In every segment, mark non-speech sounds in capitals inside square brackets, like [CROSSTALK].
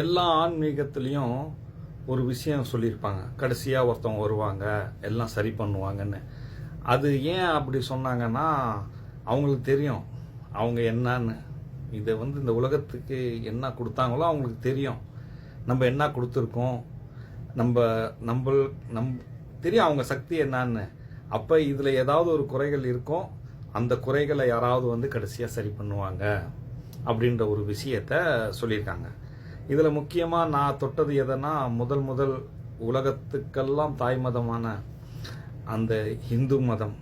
எல்லா ஆன்மீகத்துலேயும் ஒரு விஷயம் சொல்லியிருப்பாங்க. கடைசியாக ஒருத்தவங்க வருவாங்க எல்லாம் சரி பண்ணுவாங்கன்னு. அது ஏன் அப்படி சொன்னாங்கன்னா அவங்களுக்கு தெரியும். அவங்க என்னன்னு. இதை வந்து இந்த உலகத்துக்கு என்ன கொடுத்தாங்களோ அவங்களுக்கு தெரியும். நம்ம என்ன கொடுத்துருக்கோம்? நம்ம நம்ம நம் தெரியும் அவங்க சக்தி என்னன்னு. அப்போ இதில் ஏதாவது ஒரு குறைகள் இருக்கும் அந்த குறைகளை யாராவது வந்து கடைசியாக சரி பண்ணுவாங்க. அப்படின்ற ஒரு விஷயத்த சொல்லியிருக்காங்க. இதில் முக்கியமாக நான் தொட்டது எதனா முதல் முதல் உலகத்துக்கெல்லாம் தாய் மதமான அந்த இந்து மதம்.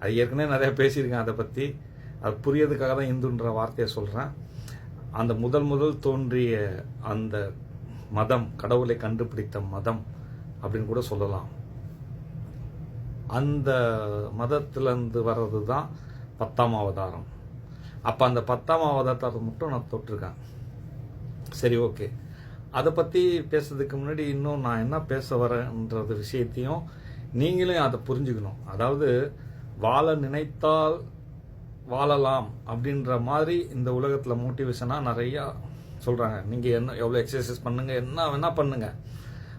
அது ஏற்கனவே நிறையா பேசியிருக்கேன் அதை பற்றி அது புரியதுக்காக தான் இந்துன்ற வார்த்தையை சொல்கிறேன் அந்த முதல் முதல் தோன்றிய அந்த மதம் கடவுளை கண்டுபிடித்த மதம் அப்படின்னு கூட சொல்லலாம். அந்த மதத்திலேருந்து வர்றது தான் பத்தாம் அவதாரம். அப்போ அந்த பத்தாம் அவதாரத்தை மட்டும் நான் தொட்டிருக்கேன். சரி ஓகே. அதை பற்றி பேசுறதுக்கு முன்னாடி இன்னும் நான் என்ன பேச வரேன்ன்றது விஷயத்தையும் நீங்களும் அதை புரிஞ்சுக்கணும். அதாவது வாழ நினைத்தால் வாழலாம் அப்படின்ற மாதிரி இந்த உலகத்தில் மோட்டிவேஷனாக நிறையா சொல்கிறாங்க நீங்கள் என்ன எவ்வளோ எக்ஸசைஸ் பண்ணுங்கள் என்ன வேணால் பண்ணுங்கள்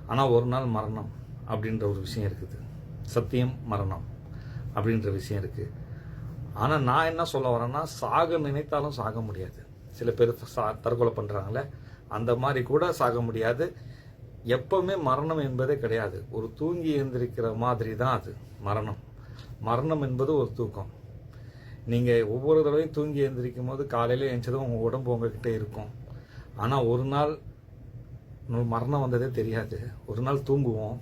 ஆனால் ஒரு நாள் மரணம் அப்படின்ற ஒரு விஷயம் இருக்குது. சத்தியம் மரணம் அப்படின்ற விஷயம் இருக்குது ஆனால் நான் என்ன சொல்ல வரேன்னா சாக நினைத்தாலும் சாக முடியாது. சில பேர் சா தற்கொலை பண்ணுறாங்களே அந்த மாதிரி கூட சாக முடியாது. எப்பவுமே மரணம் என்பதே கிடையாது. ஒரு தூங்கி எழுந்திருக்கிற மாதிரி தான் அது மரணம். மரணம் என்பது ஒரு தூக்கம். நீங்கள் ஒவ்வொரு தடவையும் தூங்கி எழுந்திரிக்கும் போது காலையில் எழுந்ததும் உங்கள் உடம்பு உங்ககிட்ட இருக்கும். ஆனால் ஒரு நாள் மரணம் வந்ததே தெரியாது. ஒரு நாள் தூங்குவோம்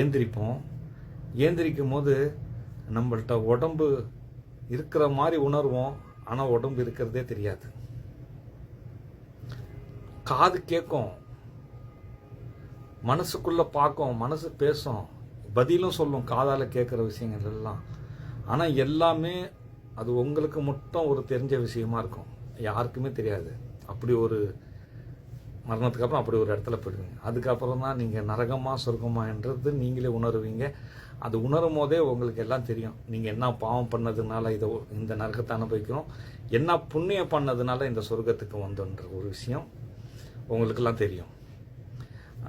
ஏந்திரிப்போம் ஏந்திரிக்கும் போது நம்மள்ட்ட உடம்பு இருக்கிற மாதிரி உணர்வோம் ஆனால் உடம்பு இருக்கிறதே தெரியாது. காது கேட்கும் மனசுக்குள்ள பார்க்கும் மனசு பேசும் பதிலும் சொல்லும் காதால் கேட்குற விஷயங்கள் எல்லாம். ஆனால் எல்லாமே அது உங்களுக்கு மட்டும் ஒரு தெரிஞ்ச விஷயமா இருக்கும். யாருக்குமே தெரியாது. அப்படி ஒரு மரணத்துக்கு அப்புறம் அப்படி ஒரு இடத்துல போயிடுவீங்க. அதுக்கப்புறம் தான் நீங்கள் நரகமாக சொர்க்கமான்றது நீங்களே உணருவீங்க. அது உணரும் போதே உங்களுக்கு எல்லாம் தெரியும். நீங்கள் என்ன பாவம் பண்ணதுனால இதை இந்த நரகத்தை அனுபவிக்கிறோம். என்ன புண்ணியம் பண்ணதுனால இந்த சொர்க்கத்துக்கு வந்தோன்ற ஒரு விஷயம் உங்களுக்கெல்லாம் தெரியும்.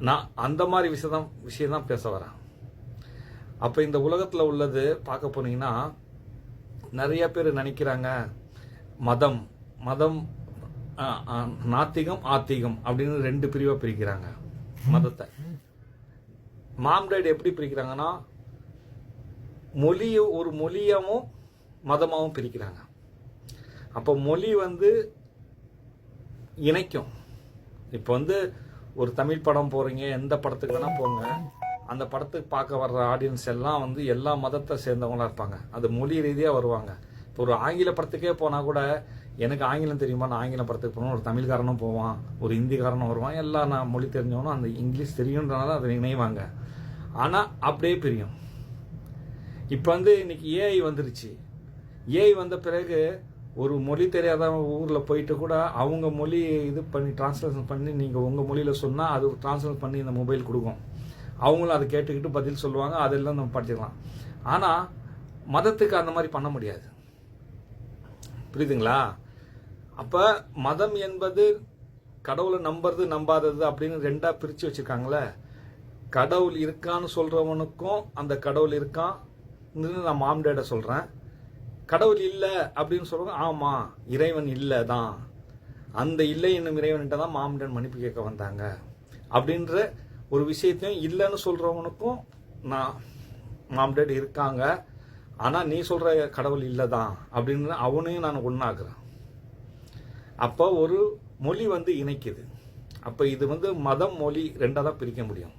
நான் அந்த மாதிரி விஷயம் தான் விஷயம் தான் பேச வரேன். அப்போ இந்த உலகத்தில் உள்ளது பார்க்க போனீங்கன்னா நிறைய பேர் நினைக்கிறாங்க மதம் மதம் நாத்திகம் ஆத்திகம் அப்படின்னு ரெண்டு பிரிவாக பிரிக்கிறாங்க மதத்தை. மாம்டேட் எப்படி பிரிக்கிறாங்கன்னா மொழியை ஒரு மொழியாகவும் மதமாகவும் பிரிக்கிறாங்க. அப்போ மொழி வந்து இணைக்கும். இப்போ வந்து ஒரு தமிழ் படம் போகிறீங்க எந்த படத்துக்கு வேணால் போங்க. அந்த படத்துக்கு பார்க்க வர்ற ஆடியன்ஸ் எல்லாம் வந்து எல்லா மதத்தை சேர்ந்தவங்களா இருப்பாங்க. அது மொழி ரீதியாக வருவாங்க. இப்போ ஒரு ஆங்கில படத்துக்கே போனால் கூட எனக்கு ஆங்கிலம் தெரியுமா? நான் ஆங்கில படத்துக்கு போகணும் ஒரு தமிழ்காரனும் போவான் ஒரு ஹிந்திக்காரனும் வருவான். எல்லாம் நான் மொழி தெரிஞ்சவனும் அந்த இங்கிலீஷ் தெரியுன்றனால அதை இணைவாங்க ஆனால் அப்படியே பிரியும். இப்போ வந்து இன்னைக்கு ஏஐ வந்துருச்சு. ஏஐ வந்த பிறகு ஒரு மொழி தெரியாத ஊரில் போயிட்டு கூட அவங்க மொழி இது பண்ணி டிரான்ஸ்லேஷன் பண்ணி நீங்கள் உங்கள் மொழியில் சொன்னால் அது டிரான்ஸ்லேட் பண்ணி இந்த மொபைல் கொடுக்கும். அவங்களும் அதை கேட்டுக்கிட்டு பதில் சொல்லுவாங்க அதெல்லாம் நம்ம படிச்சுக்கலாம். ஆனால் மதத்துக்கு அந்த மாதிரி பண்ண முடியாது. புரியுதுங்களா? அப்போ மதம் என்பது கடவுளை நம்புறது நம்பாதது அப்படின்னு ரெண்டாக பிரித்து வச்சுருக்காங்களே. கடவுள் இருக்கான்னு சொல்கிறவனுக்கும் அந்த கடவுள் இருக்கான் நான் மாம்டேட சொல்கிறேன் கடவுள் இல்லை அப்படின்னு சொல்கிறது ஆமாம் இறைவன் இல்லை தான். அந்த இல்லை என்னும் இறைவன்கிட்ட தான் மாம்டன் மன்னிப்பு கேட்க வந்தாங்க. அப்படின்ற ஒரு விஷயத்தையும் இல்லைன்னு சொல்கிறவனுக்கும் நான் மாம்டேட் இருக்காங்க. ஆனால் நீ சொல்கிற கடவுள் இல்லை தான் அப்படின்னு அவனையும் நான் ஒன்றாக்குறேன் அப்போ ஒரு மொழி வந்து இணைக்குது. அப்போ இது வந்து மதம் மொழி ரெண்டாக தான் பிரிக்க முடியும்.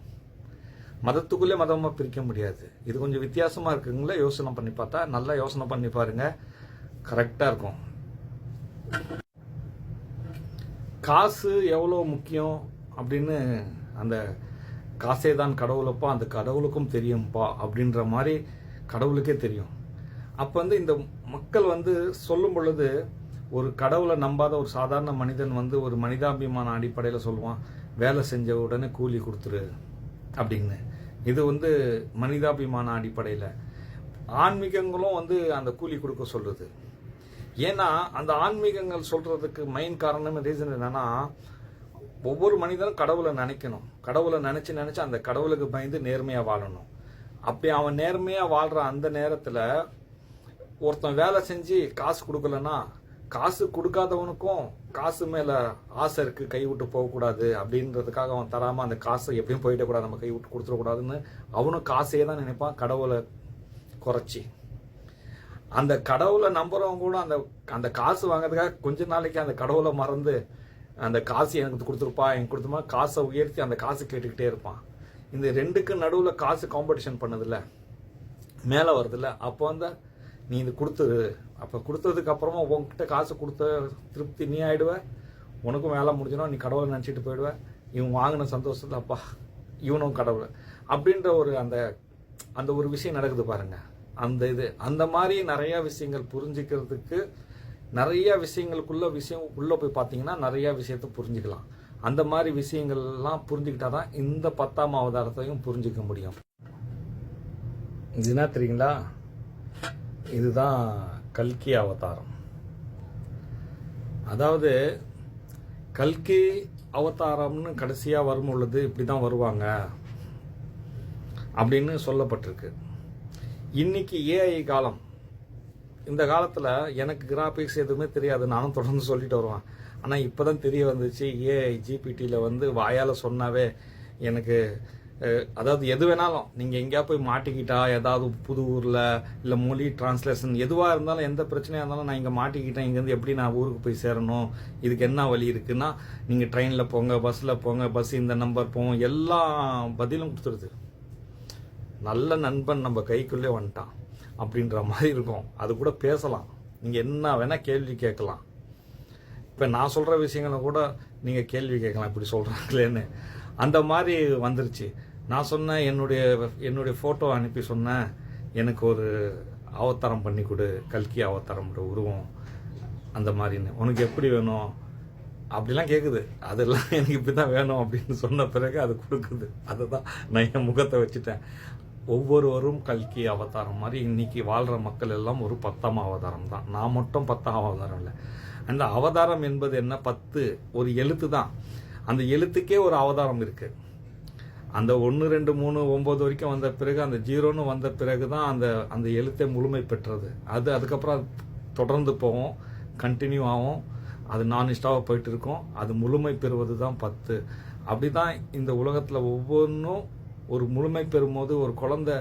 மதத்துக்குள்ளே மதமாக பிரிக்க முடியாது. இது கொஞ்சம் வித்தியாசமாக இருக்குங்களா யோசனை பண்ணி பார்த்தா. நல்லா யோசனை பண்ணி பாருங்க. கரெக்டாக இருக்கும். காசு எவ்வளோ முக்கியம் அப்படின்னு அந்த காசே தான் கடவுளப்பா அந்த கடவுளுக்கும் தெரியும்ப்பா அப்படின்ற மாதிரி கடவுளுக்கே தெரியும். அப்போ வந்து இந்த மக்கள் வந்து சொல்லும் பொழுது ஒரு கடவுளை நம்பாத ஒரு சாதாரண மனிதன் வந்து ஒரு மனிதாபிமான அடிப்படையில் சொல்லுவான் வேலை செஞ்ச உடனே கூலி கொடுத்துரு அப்படின்னு. இது வந்து மனிதாபிமான அடிப்படையில். ஆன்மீகங்களும் வந்து அந்த கூலி கொடுக்க சொல்லுது ஏன்னா அந்த ஆன்மீகங்கள் சொல்றதுக்கு மெயின் காரணம் ரீசன் என்னன்னா ஒவ்வொரு மனிதனும் கடவுளை நினைக்கணும். கடவுளை நினைச்சு நினைச்சு அந்த கடவுளுக்கு பயந்து நேர்மையா வாழணும். அப்படி அவன் நேர்மையா வாழ்ற அந்த நேரத்துல ஒருத்தன் வேலை செஞ்சு காசு கொடுக்கலன்னா காசு கொடுக்காதவனுக்கும் காசு மேல ஆசை இருக்கு கை விட்டு போகக்கூடாது அப்படின்றதுக்காக அவன் தராம அந்த காசை எப்படியும் போயிடக்கூடாது நம்ம கை விட்டு கொடுத்துடக்கூடாதுன்னு அவனும் காசையே தான் நினைப்பான் கடவுளை குறைச்சி. அந்த கடவுளை நம்புறவங்க கூட அந்த அந்த காசு வாங்குறதுக்காக கொஞ்ச நாளைக்கு அந்த கடவுளை மறந்து அந்த காசு எனக்கு கொடுத்துருப்பா எனக்கு கொடுத்துமா காசை உயர்த்தி அந்த காசு கேட்டுக்கிட்டே இருப்பான். இந்த ரெண்டுக்கு நடுவில் காசு காம்படிஷன் பண்ணுதில்ல. மேலே வருதுல்ல. அப்போ வந்து நீ இது கொடுத்துரு அப்போ கொடுத்ததுக்கு அப்புறமா உன்கிட்ட காசு கொடுத்த திருப்தி நீ ஆகிடுவ உனக்கும் வேலை முடிஞ்சிடும். நீ கடவுளை நினச்சிட்டு போயிடுவ. இவன் வாங்கின சந்தோஷத்தில் அப்பா இவனும் கடவுள். அப்படின்ற ஒரு அந்த அந்த ஒரு விஷயம் நடக்குது பாருங்க. அந்த இது அந்த மாதிரி நிறையா விஷயங்கள் புரிஞ்சுக்கிறதுக்கு நிறைய விஷயங்களுக்குள்ள விஷயம் உள்ளே போய் பார்த்தீங்கன்னா நிறையா விஷயத்த புரிஞ்சுக்கலாம். அந்த மாதிரி விஷயங்கள்லாம் புரிஞ்சுக்கிட்டா தான் இந்த பத்தாம் அவதாரத்தையும் புரிஞ்சிக்க முடியும். இதுனா தெரியுங்களா? இதுதான் கல்கி அவதாரம். அதாவது கல்கி அவதாரம்னு கடைசியாக வரும் பொழுது இப்படிதான் வருவாங்க அப்படின்னு சொல்லப்பட்டிருக்கு. இன்னைக்கு ஏஐ காலம். இந்த காலத்தில் எனக்கு கிராஃபிக்ஸ் எதுவுமே தெரியாது. நானும் தொடர்ந்து சொல்லிட்டு வருவேன். ஆனால் இப்போ தான் தெரிய வந்துச்சு ஏஐ ஜிபிடியில் வந்து வாயால் சொன்னாவே எனக்கு அதாவது எது வேணாலும் நீங்கள் எங்கேயா போய் மாட்டிக்கிட்டா ஏதாவது புது ஊரில் இல்லை மொழி டிரான்ஸ்லேஷன் எதுவாக இருந்தாலும் எந்த பிரச்சனையாக இருந்தாலும் நான் இங்கே மாட்டிக்கிட்டேன் இங்கேருந்து எப்படி நான் ஊருக்கு போய் சேரணும் இதுக்கு என்ன வழி இருக்குன்னா நீங்கள் ட்ரெயினில் போங்க பஸ்ஸில் போங்க பஸ் இந்த நம்பர் போவோம் எல்லா பதிலும் கொடுத்துருது. நல்ல நண்பன் நம்ம கைக்குள்ளே வந்துட்டான் அப்படின்ற மாதிரி இருக்கும். அது கூட பேசலாம். நீங்கள் என்ன வேணால் கேள்வி கேட்கலாம். இப்போ நான் சொல்கிற விஷயங்களை கூட நீங்கள் கேள்வி கேட்கலாம் இப்படி சொல்கிறாங்களேன்னு அந்த மாதிரி வந்துருச்சு. நான் சொன்னேன் என்னுடைய என்னுடைய ஃபோட்டோ அனுப்பி சொன்னேன். எனக்கு ஒரு அவதாரம் பண்ணி கொடு கல்கி அவதாரம் உருவம். அந்த மாதிரின்னு. உனக்கு எப்படி வேணும்? அப்படிலாம் கேட்குது அதெல்லாம் [LAUGHS] எனக்கு இப்படி தான் வேணும் அப்படின்னு சொன்ன பிறகு அது கொடுக்குது. அதை தான் நான் என் முகத்தை வச்சுட்டேன். ஒவ்வொருவரும் கல்கி அவதாரம் மாதிரி இன்னைக்கு வாழ்கிற மக்கள் எல்லாம் ஒரு பத்தாம் அவதாரம் தான். நான் மட்டும் பத்தாம் அவதாரம் இல்லை. அந்த அவதாரம் என்பது என்ன? பத்து. ஒரு எழுத்து தான் அந்த எழுத்துக்கே ஒரு அவதாரம் இருக்குது அந்த ஒன்று ரெண்டு மூணு ஒம்பது வரைக்கும் வந்த பிறகு அந்த ஜீரோன்னு வந்த பிறகு தான் அந்த அந்த எழுத்தை முழுமை பெற்றது. அது அதுக்கப்புறம் அது தொடர்ந்து போகும். கண்டினியூ ஆகும். அது நான் இஷ்டாவாக போயிட்டு இருக்கும். அது முழுமை பெறுவது தான் பத்து. அப்படிதான் இந்த உலகத்தில் ஒவ்வொன்றும் ஒரு முழுமை பெறும்போது ஒரு குழந்தை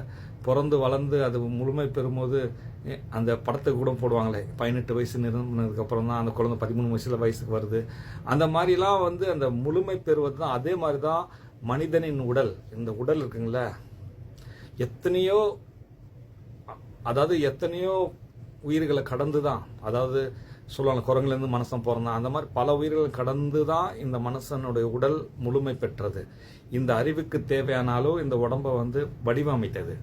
பிறந்து வளர்ந்து அது முழுமை பெறும்போது அந்த படத்துக்கு கூட போடுவாங்களே. பதினெட்டு வயசு நிறுவனதுக்கப்புறம் தான் அந்த குழந்தை பதிமூணு வயசில் வயசுக்கு வருது. அந்த மாதிரிலாம் வந்து அந்த முழுமை பெறுவது தான் அதே மாதிரி தான் மனிதனின் உடல் இந்த உடல் இருக்குங்களே எத்தனையோ அதாவது எத்தனையோ உயிர்களை கடந்து தான் அதாவது சொல்லுவாங்க குரங்குலேருந்து மனசன் பிறந்தான் அந்த மாதிரி பல உயிர்களை கடந்து தான் இந்த மனுஷனுடைய உடல் முழுமை பெற்றது. இந்த அறிவுக்கு தேவையான அளவு இந்த உடம்பை வந்து வடிவமைத்தது.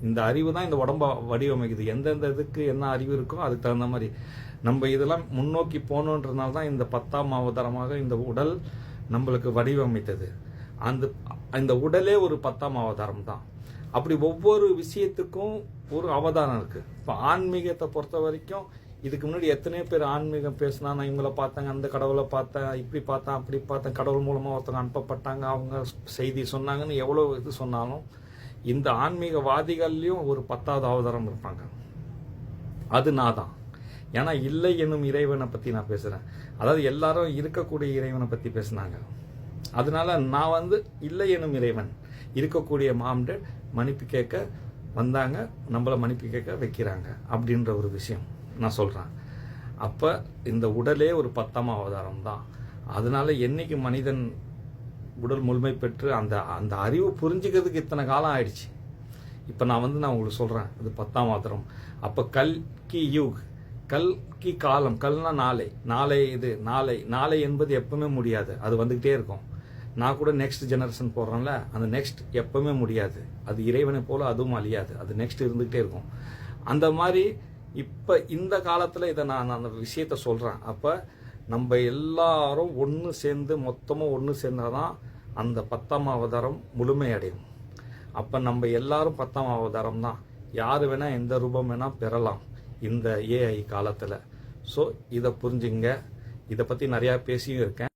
இந்த அறிவு தான் இந்த உடம்பை வடிவமைக்குது. எந்தெந்த இதுக்கு என்ன அறிவு இருக்கோ அதுக்கு தகுந்த மாதிரி. நம்ம இதெல்லாம் முன்னோக்கி போகணுன்றதுனால தான் இந்த பத்தாம் அவதாரமாக இந்த உடல் நம்மளுக்கு வடிவமைத்தது. அந்த இந்த உடலே ஒரு பத்தாம் அவதாரம் தான். அப்படி ஒவ்வொரு விஷயத்துக்கும் ஒரு அவதாரம் இருக்கு. இப்போ ஆன்மீகத்தை பொறுத்த வரைக்கும் இதுக்கு முன்னாடி எத்தனையோ பேர் ஆன்மீகம் பேசினா நான் இவங்கள பார்த்தாங்க அந்த கடவுளை பார்த்தேன் இப்படி பார்த்தேன் அப்படி பார்த்தேன் கடவுள் மூலமாக ஒருத்தவங்க அனுப்பப்பட்டாங்க அவங்க செய்தி சொன்னாங்கன்னு எவ்வளோ இது சொன்னாலும் இந்த ஆன்மீகவாதிகள்லையும் ஒரு பத்தாவது அவதாரம் இருப்பாங்க. அது நான் தான். ஏன்னா இல்லை என்னும் இறைவனை பற்றி நான் பேசுகிறேன் அதாவது எல்லாரும் இருக்கக்கூடிய இறைவனை பற்றி பேசுனாங்க. அதனால நான் வந்து இல்லை எனும் இறைவன். இருக்கக்கூடிய மாம்டர் மன்னிப்பு கேட்க வந்தாங்க நம்மள மன்னிப்பு கேட்க வைக்கிறாங்க அப்படின்ற ஒரு விஷயம் நான் சொல்கிறேன் அப்போ இந்த உடலே ஒரு பத்தாம் அவதாரம் தான். அதனால என்னைக்கு மனிதன் உடல் முழுமை பெற்று அந்த அந்த அறிவு புரிஞ்சுக்கிறதுக்கு இத்தனை காலம் ஆயிடுச்சு. இப்போ நான் வந்து நான் உங்களுக்கு சொல்கிறேன் இது பத்தாம் அவதாரம். அப்போ கல் கி யுக் கல் கி காலம் கல்னா நாளை. நாளை இது நாளை. நாளை என்பது எப்பவுமே முடியாது. அது வந்துக்கிட்டே இருக்கும். நான் கூட நெக்ஸ்ட் ஜெனரேஷன் போடுறேன்ல அந்த நெக்ஸ்ட் எப்பவுமே முடியாது. அது இறைவனை போல அதுவும் அழியாது. அது நெக்ஸ்ட் இருந்துகிட்டே இருக்கும். அந்த மாதிரி இப்போ இந்த காலத்தில் இதை நான் அந்த விஷயத்த சொல்கிறேன் அப்போ நம்ம எல்லாரும் ஒன்று சேர்ந்து மொத்தமாக ஒன்று சேர்ந்தாதான் அந்த பத்தாம் அவதாரம் முழுமையடையும். அப்போ நம்ம எல்லாரும் பத்தாம் அவதாரம் தான். யார் வேணால் எந்த ரூபம் வேணால் பெறலாம் இந்த ஏஐ காலத்தில். ஸோ இதை புரிஞ்சுங்க. இதை பற்றி நிறையா பேசியும் இருக்கேன்.